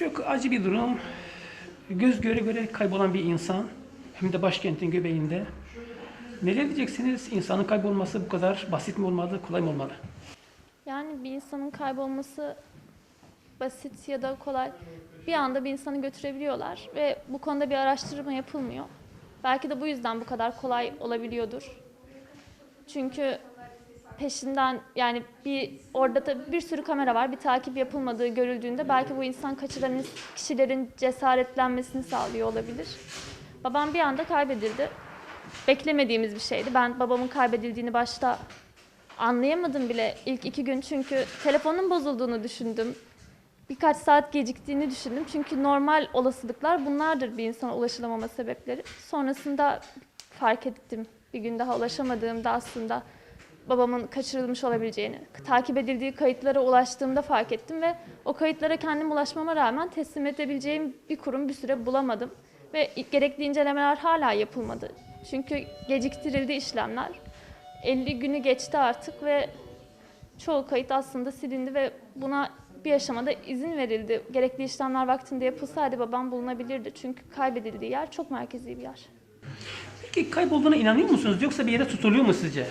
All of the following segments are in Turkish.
Çok acı bir durum. Göz göre göre kaybolan bir insan. Hem de başkentin göbeğinde. Neler diyeceksiniz? İnsanın kaybolması bu kadar basit mi olmalı, kolay mı olmalı? Yani bir insanın kaybolması basit ya da kolay. Bir anda bir insanı götürebiliyorlar ve bu konuda bir araştırma yapılmıyor. Belki de bu yüzden bu kadar kolay olabiliyordur. Çünkü peşinden yani bir orada da bir sürü kamera var. Bir takip yapılmadığı görüldüğünde belki bu insan kaçıran kişilerin cesaretlenmesini sağlıyor olabilir. Babam bir anda kaybedildi. Beklemediğimiz bir şeydi. Ben babamın kaybedildiğini başta anlayamadım bile ilk iki gün çünkü telefonun bozulduğunu düşündüm. Birkaç saat geciktiğini düşündüm. Çünkü normal olasılıklar bunlardır bir insana ulaşılamama sebepleri. Sonrasında fark ettim. Bir gün daha ulaşamadığımda aslında babamın kaçırılmış olabileceğini, takip edildiği kayıtlara ulaştığımda fark ettim ve o kayıtlara kendim ulaşmama rağmen teslim edebileceğim bir kurum bir süre bulamadım. Ve gerekli incelemeler hala yapılmadı. Çünkü geciktirildi işlemler. 50 günü geçti artık ve çoğu kayıt aslında silindi ve buna bir aşamada izin verildi. Gerekli işlemler vaktinde yapılsaydı babam bulunabilirdi. Çünkü kaybedildiği yer çok merkezi bir yer. Peki kaybolduğuna inanıyor musunuz? Yoksa bir yere tutuluyor mu sizce?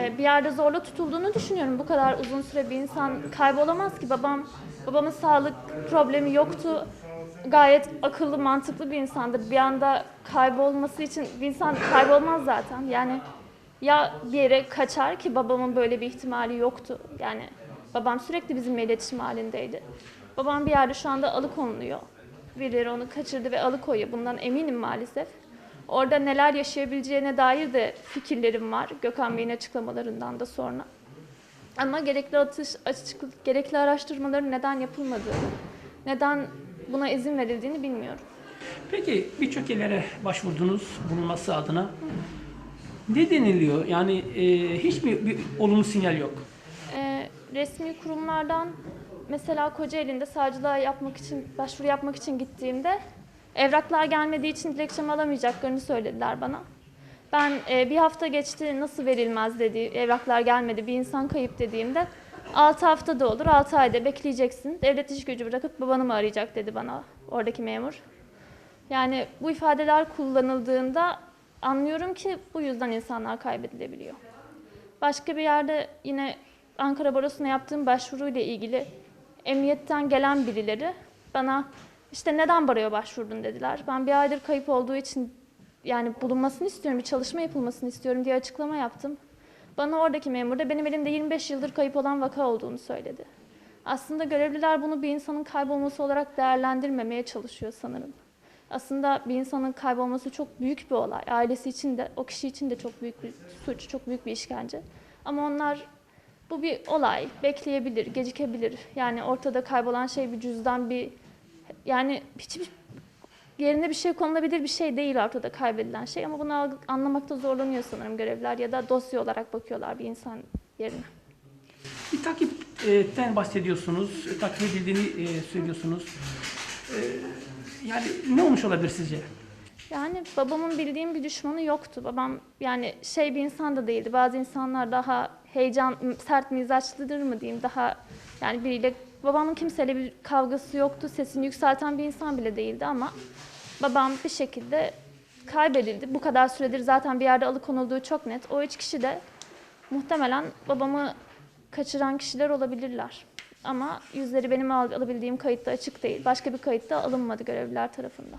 Ee, bir yerde zorla tutulduğunu düşünüyorum. Bu kadar uzun süre bir insan kaybolamaz ki. Babam babamın sağlık problemi yoktu. Gayet akıllı, mantıklı bir insandır. Bir anda kaybolması için bir insan kaybolmaz zaten. Yani ya bir yere kaçar ki babamın böyle bir ihtimali yoktu. Yani babam sürekli bizimle iletişim halindeydi. Babam bir yerde şu anda alıkonuluyor. Birileri onu kaçırdı ve alıkoyuyor. Bundan eminim maalesef. Orada neler yaşayabileceğine dair de fikirlerim var. Gökhan Bey'in açıklamalarından da sonra. Ama gerekli atış, açık, gerekli araştırmaların neden yapılmadığını, neden buna izin verildiğini bilmiyorum. Peki birçok yerlere başvurdunuz bulunması adına. Ne deniliyor? Yani e, hiçbir bir olumlu sinyal yok. Ee, resmi kurumlardan mesela Kocaeli'nde savcılığa yapmak için, başvuru yapmak için gittiğimde evraklar gelmediği için dilekçemi alamayacaklarını söylediler bana. Ben e, bir hafta geçti nasıl verilmez dedi, evraklar gelmedi, bir insan kayıp dediğimde 6 hafta da olur, 6 ayda bekleyeceksin. Devlet iş gücü bırakıp babanı mı arayacak dedi bana oradaki memur. Yani bu ifadeler kullanıldığında anlıyorum ki bu yüzden insanlar kaybedilebiliyor. Başka bir yerde yine Ankara Barosu'na yaptığım başvuruyla ilgili emniyetten gelen birileri bana işte neden baroya başvurdun dediler. Ben bir aydır kayıp olduğu için yani bulunmasını istiyorum, bir çalışma yapılmasını istiyorum diye açıklama yaptım. Bana oradaki memur da benim elimde 25 yıldır kayıp olan vaka olduğunu söyledi. Aslında görevliler bunu bir insanın kaybolması olarak değerlendirmemeye çalışıyor sanırım. Aslında bir insanın kaybolması çok büyük bir olay. Ailesi için de, o kişi için de çok büyük bir suç, çok büyük bir işkence. Ama onlar bu bir olay, bekleyebilir, gecikebilir. Yani ortada kaybolan şey bir cüzdan, bir yani hiçbir yerine bir şey konulabilir bir şey değil ortada kaybedilen şey. Ama bunu anlamakta zorlanıyor sanırım görevliler ya da dosya olarak bakıyorlar bir insan yerine. Bir takipten bahsediyorsunuz. Takip edildiğini e, söylüyorsunuz. E, yani ne olmuş olabilir sizce? Yani babamın bildiğim bir düşmanı yoktu. Babam yani şey bir insan da değildi. Bazı insanlar daha heyecan, sert mizaçlıdır mı diyeyim. Daha yani biriyle babamın kimseyle bir kavgası yoktu. Sesini yükselten bir insan bile değildi ama babam bir şekilde kaybedildi. Bu kadar süredir zaten bir yerde alıkonulduğu çok net. O üç kişi de muhtemelen babamı kaçıran kişiler olabilirler. Ama yüzleri benim al- alabildiğim kayıtta açık değil. Başka bir kayıtta alınmadı görevliler tarafından.